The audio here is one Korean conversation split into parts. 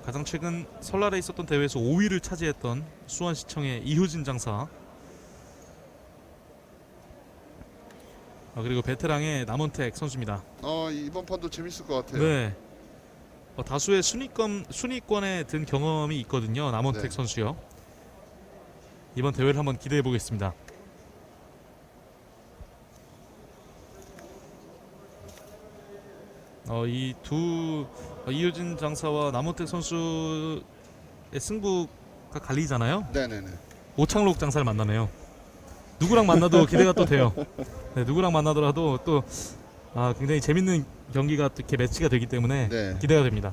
어, 가장 최근 설날에 있었던 대회에서 5위를 차지했던 수원시청의 이효진 장사. 아, 그리고 베테랑의 남원택 선수입니다. 어 이번 판도 재밌을 것 같아요. 네. 어, 다수의 순위권 순위권에 든 경험이 있거든요. 남원택 네. 선수요. 이번 대회를 한번 기대해 보겠습니다. 어, 이두 이효진 장사와 남원택 선수의 승부가 갈리잖아요. 네네네. 오창록 장사를 만나네요. 누구랑 만나도 기대가 또 돼요. 네, 누구랑 만나더라도 또 아, 굉장히 재밌는 경기가 또 이렇게 매치가 되기 때문에 네. 기대가 됩니다.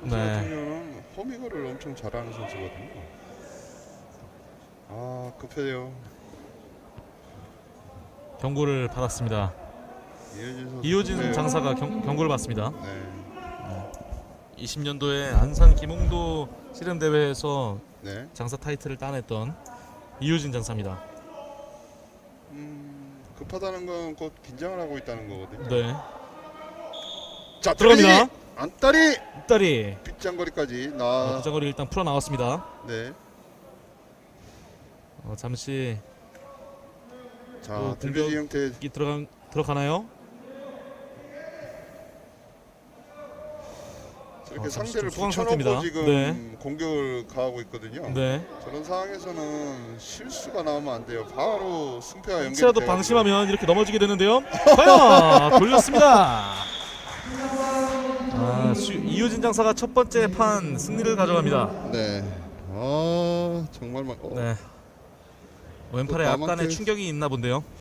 선수 네. 같은 경우는 호미거를 엄청 잘하는 선수거든요. 아 급해요. 경고를 받았습니다. 이효진 급해요. 장사가 경, 경고를 받습니다. 네. 20년도에 안산 김홍도 씨름 대회에서 네. 장사 타이틀을 따냈던 이효진 장사입니다. 음, 급하다는 건 곧 긴장을 하고 있다는 거거든요. 네. 자 들어갑니다. 때리기! 안따리 딸이 빗장거리까지 나. 부장거리 일단 풀어 나왔습니다. 네. 어, 잠시 자 또 들배지 형태 이 들어가 들어가나요? 저렇게 어, 잠시 상대를 좀 붙여놓고 상태입니다. 지금 네. 공격을 가하고 있거든요. 네. 저런 상황에서는 실수가 나오면 안 돼요. 바로 승패와 연결이 혹시라도. 방심하면 이렇게 넘어지게 되는데요. 과연 돌렸습니다. 아, 수, 이효진 장사가 첫 번째 판 승리를 가져갑니다. 네. 아 정말 막. 어, 네. 왼팔에 또 약간의 충격이 있나 본데요.